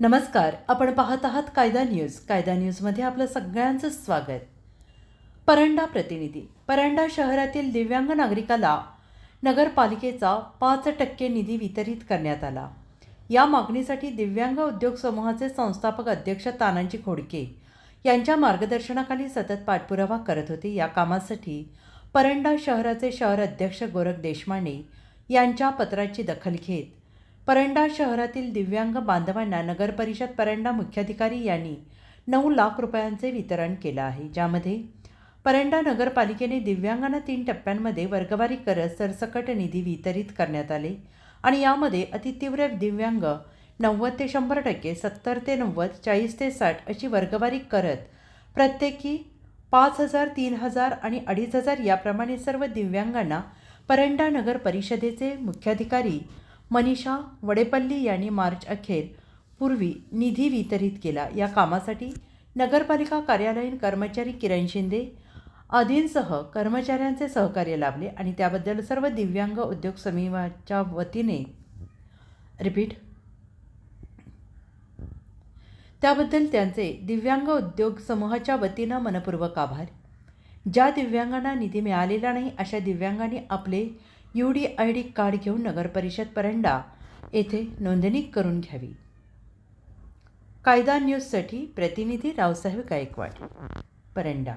नमस्कार आपण पाहत आहात कायदा न्यूज. कायदा न्यूजमध्ये आपलं सगळ्यांचं स्वागत. परंडा प्रतिनिधी. परंडा शहरातील दिव्यांग नागरिकाला नगरपालिकेचा पाच टक्के निधी वितरित करण्यात आला. या मागणीसाठी दिव्यांग उद्योग समूहाचे संस्थापक अध्यक्ष तानाजी खोडके यांच्या मार्गदर्शनाखाली सतत पाठपुरावा करत होते. या कामासाठी परंडा शहराचे शहर अध्यक्ष गोरख देशमाने यांच्या पत्राची दखल घेत. परंडा शहरातील दिव्यांग बांधवांना नगरपरिषद परंडा मुख्याधिकारी यांनी नऊ लाख रुपयांचे वितरण केलं आहे. ज्यामध्ये परंडा नगरपालिकेने दिव्यांगांना तीन टप्प्यांमध्ये वर्गवारी करत सरसकट निधी वितरित करण्यात आले आणि यामध्ये अतितीव्र दिव्यांग नव्वद ते शंभर टक्के सत्तर ते नव्वद चाळीस ते साठ अशी वर्गवारी करत प्रत्येकी पाच हजार तीन हजार आणि अडीच हजार याप्रमाणे सर्व दिव्यांगांना परंडा नगर परिषदेचे मुख्याधिकारी मनीषा वडेपल्ली यांनी मार्च अखेर पूर्वी निधी वितरित केला. या कामासाठी नगरपालिका कार्यालयीन कर्मचारी किरण शिंदे आदींसह कर्मचाऱ्यांचे सहकार्य लाभले आणि त्याबद्दल सर्व दिव्यांग उद्योग समूहाच्या वतीने रिपीट. त्याबद्दल त्यांचे दिव्यांग उद्योग समूहाच्या वतीनं मनपूर्वक आभार. ज्या दिव्यांगांना निधी मिळालेला नाही अशा दिव्यांगांनी आपले U D I D card घेऊन नगरपरिषद परंडा येथे नोंदणी करून घ्यावी. कायदा न्यूजसाठी प्रतिनिधी रावसाहेब गायकवाड परंडा.